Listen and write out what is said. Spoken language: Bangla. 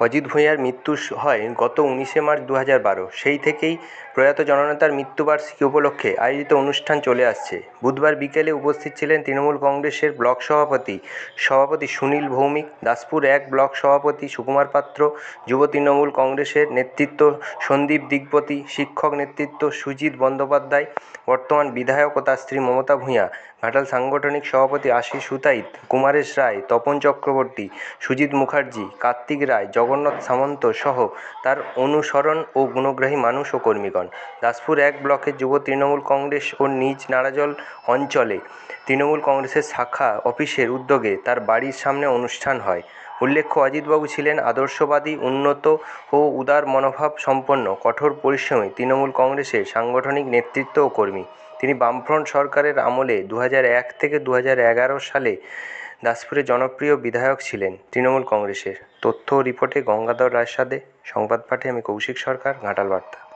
অজিত ভূঁইয়ার মৃত্যু হয় গত উনিশে মার্চ দু হাজার বারো। সেই থেকেই প্রয়াত জননেতার মৃত্যুবার্ষিকী উপলক্ষে আয়োজিত অনুষ্ঠান চলে আসছে। বুধবার বিকেলে উপস্থিত ছিলেন তৃণমূল কংগ্রেসের ব্লক সভাপতি সভাপতি সুনীল ভৌমিক, দাসপুর এক ব্লক সভাপতি সুকুমার পাত্র, যুব তৃণমূল কংগ্রেসের নেতৃত্ব সন্দীপ দিগপতি, শিক্ষক নেতৃত্ব সুজিত বন্দ্যোপাধ্যায়, বর্তমান বিধায়ক ও তার স্ত্রী মমতা ভূঁইয়া। ঘাটাল সাংগঠনিক সভাপতি আশিস হুতাইত, কুমারেশ রায়, তপন চক্রবর্তী, সুজিত মুখার্জি, কার্তিক রায়, জগন্নাথ সামন্ত সহ তার অনুসরণ ও গুণগ্রাহী মানুষ ও কর্মীগণ। দাসপুর এক ব্লকের যুব তৃণমূল কংগ্রেস ও নিজ নাড়াজল অঞ্চলে তৃণমূল কংগ্রেসের শাখা অফিসের উদ্যোগে তার বাড়ির সামনে অনুষ্ঠান হয়। উল্লেখ্য, অজিতবাবু ছিলেন আদর্শবাদী, উন্নত ও উদার মনোভাব সম্পন্ন, কঠোর পরিশ্রমী, তৃণমূল কংগ্রেসের সাংগঠনিক নেতৃত্ব ও কর্মী। তিনি বামফ্রন্ট সরকারের আমলে দু এক থেকে দু এগারো সালে দাসপুরে জনপ্রিয় বিধায়ক ছিলেন তৃণমূল কংগ্রেসের। তথ্য রিপোর্টে গঙ্গাধর রায়সাদে, সংবাদ পাঠে আমি কৌশিক সরকার, ঘাটাল বার্তা।